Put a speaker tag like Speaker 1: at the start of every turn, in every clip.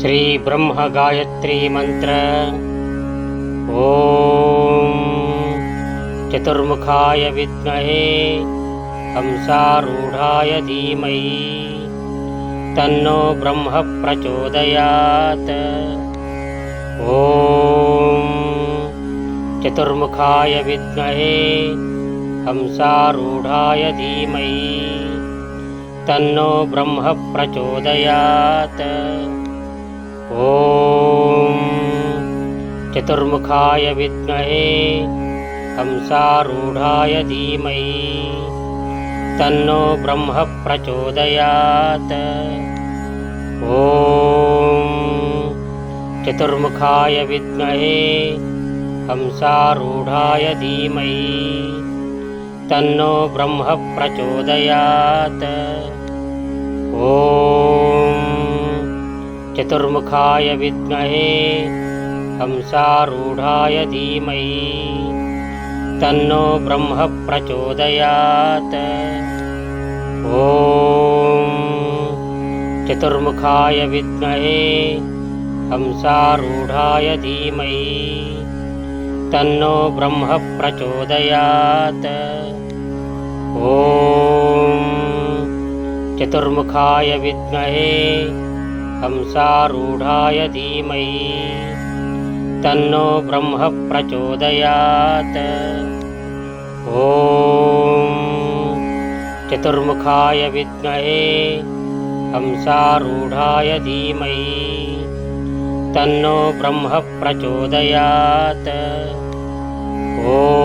Speaker 1: श्रीब्रह्मगायत्रीमन्त्र। ॐ चतुर्मुखाय विद्महे हंसारूढाय धीमहि। तन्नो ब्रह्म प्रचोदयात् ॐ चतुर्मुखाय विद्महे हंसारूढाय धीमहि। तन्नो ब्रह्म प्रचोदयात् ॐ चतुर्मुखाय विद्महे हंसारूढाय धीमहि तन्नो ब्रह्म प्रचोदयात् ॐ चतुर्मुखाय विद्महे हंसारूढाय धीमहि तन्नो ब्रह्म प्रचोदयात् ॐ चतुर्मुखाय विद्महे हंसारूढाय धीमहि। तन्नो ब्रह्म प्रचोदयात्। ॐ चतुर्मुखाय विद्महे हंसारूढाय धीमहि। तन्नो ब्रह्म प्रचोदयात्। ॐ चतुर्मुखाय विद्महे हंसारूढाय धीमहि। तन्नो ब्रह्म प्रचोदयात्। ॐ चतुर्मुखाय विद्महे हंसारूढाय धीमहि। तन्नो ब्रह्म प्रचोदयात्। ॐ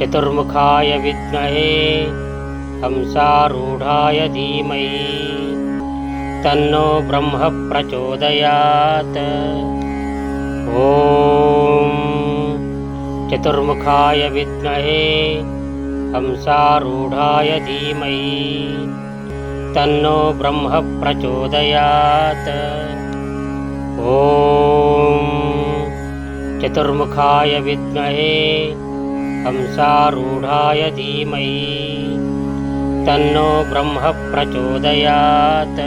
Speaker 1: चतुर्मुखाय विद्महे हंसारूढाय धीमहि तन्नो ब्रह्म प्रचोदयात्। ॐ चतुर्मुखाय विद्महे हंसारूढाय धीमहि। तन्नो ब्रह्म प्रचोदयात्। ॐ चतुर्मुखाय विद्महे हंसारूढाय धीमहि। तन्नो ब्रह्म प्रचोदयात्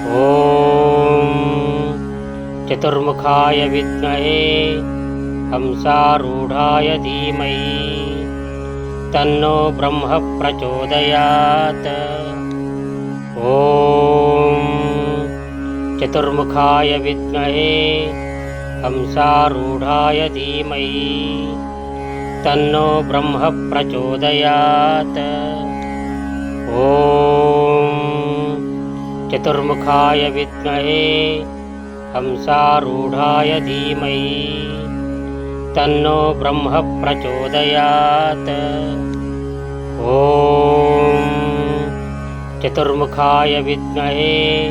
Speaker 1: ॐ चतुर्मुखाय विद्महे हंसारूढाय धीमहि तन्नो ब्रह्म प्रचोदयात् ॐ चतुर्मुखाय विद्महे हंसारूढाय धीमहि तन्नो ब्रह्म प्रचोदयात् ॐ चतुर्मुखाय विद्महे हंसारूढाय धीमहि। तन्नो ब्रह्म प्रचोदयात्। ॐ चतुर्मुखाय विद्महे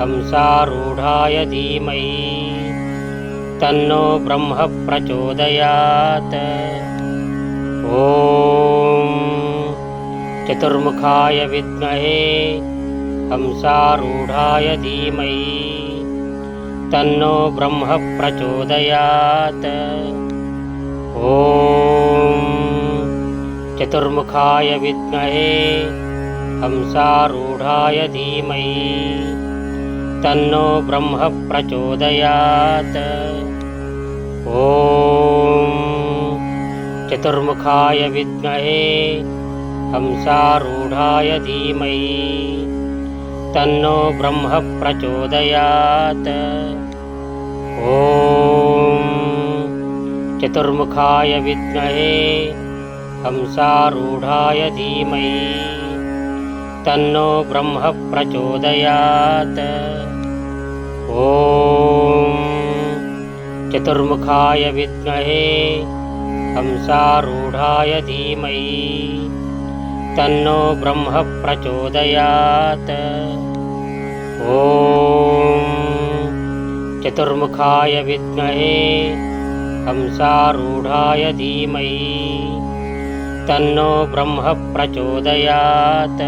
Speaker 1: हंसारूढाय धीमहि। तन्नो ब्रह्म प्रचोदयात्। ॐ चतुर्मुखाय विद्महे हंसारूढाय धीमहि। तन्नो ब्रह्म प्रचोदयात्। ॐ चतुर्मुखाय विद्महे। हंसारूढाय धीमहि। तन्नो ब्रह्म प्रचोदयात्। ॐ चतुर्मुखाय विद्महे। हंसारूढाय धीमहि तन्नो ब्रह्म प्रचोदयात् ॐ चतुर्मुखाय विद्महे हंसारूढाय धीमहि। तन्नो ब्रह्म प्रचोदयात् ॐ चतुर्मुखाय विद्महे हंसारूढाय धीमहि। तन्नो ब्रह्म प्रचोदयात् ॐ चतुर्मुखाय विद्महे हंसारूढाय धीमहि तन्नो ब्रह्म प्रचोदयात्